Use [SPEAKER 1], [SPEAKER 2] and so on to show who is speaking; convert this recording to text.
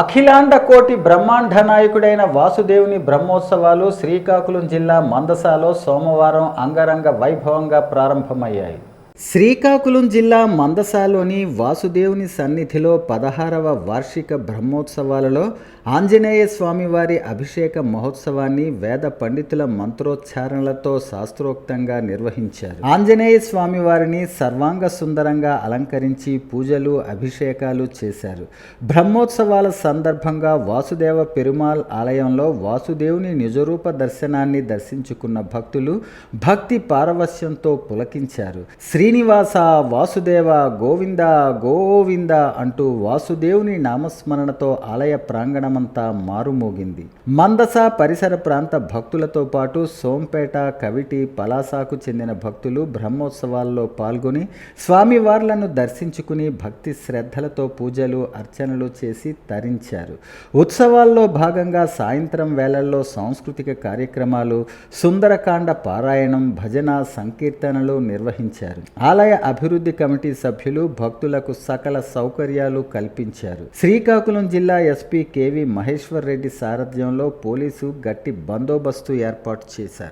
[SPEAKER 1] అఖిలాండ కోటి బ్రహ్మాండ నాయకుడైన వాసుదేవుని బ్రహ్మోత్సవాలు శ్రీకాకుళం జిల్లా మందసాలో సోమవారం అంగరంగ వైభవంగా ప్రారంభమయ్యాయి. శ్రీకాకుళం జిల్లా మందసాలోని వాసుదేవుని సన్నిధిలో పదహారవ వార్షిక బ్రహ్మోత్సవాలలో ఆంజనేయ స్వామివారి అభిషేక మహోత్సవాన్ని వేద పండితుల మంత్రోచ్చారణలతో శాస్త్రోక్తంగా నిర్వహించారు. ఆంజనేయ స్వామివారిని సర్వాంగ సుందరంగా అలంకరించి పూజలు అభిషేకాలు చేశారు. బ్రహ్మోత్సవాల సందర్భంగా వాసుదేవ పెరుమాల్ ఆలయంలో వాసుదేవుని నిజరూప దర్శనాన్ని దర్శించుకున్న భక్తులు భక్తి పారవస్యంతో పులకించారు. శ్రీ శ్రీనివాస వాసుదేవ గోవింద గోవింద అంటూ వాసుదేవుని నామస్మరణతో ఆలయ ప్రాంగణమంతా మారుమోగింది. మందస పరిసర ప్రాంత భక్తులతో పాటు సోంపేట కవిటి పలాసాకు చెందిన భక్తులు బ్రహ్మోత్సవాల్లో పాల్గొని స్వామివార్లను దర్శించుకుని భక్తి శ్రద్ధలతో పూజలు అర్చనలు చేసి తరించారు. ఉత్సవాల్లో భాగంగా సాయంత్రం వేళల్లో సాంస్కృతిక కార్యక్రమాలు సుందరకాండ పారాయణం భజన సంకీర్తనలు నిర్వహించారు. ఆలయ అభివృద్ధి కమిటీ సభ్యులు భక్తులకు సకల సౌకర్యాలు కల్పించారు. శ్రీకాకుళం జిల్లా ఎస్పీ కేవి మహేశ్వర్ రెడ్డి సారథ్యంలో పోలీసు గట్టి బందోబస్తు ఏర్పాటు చేశారు.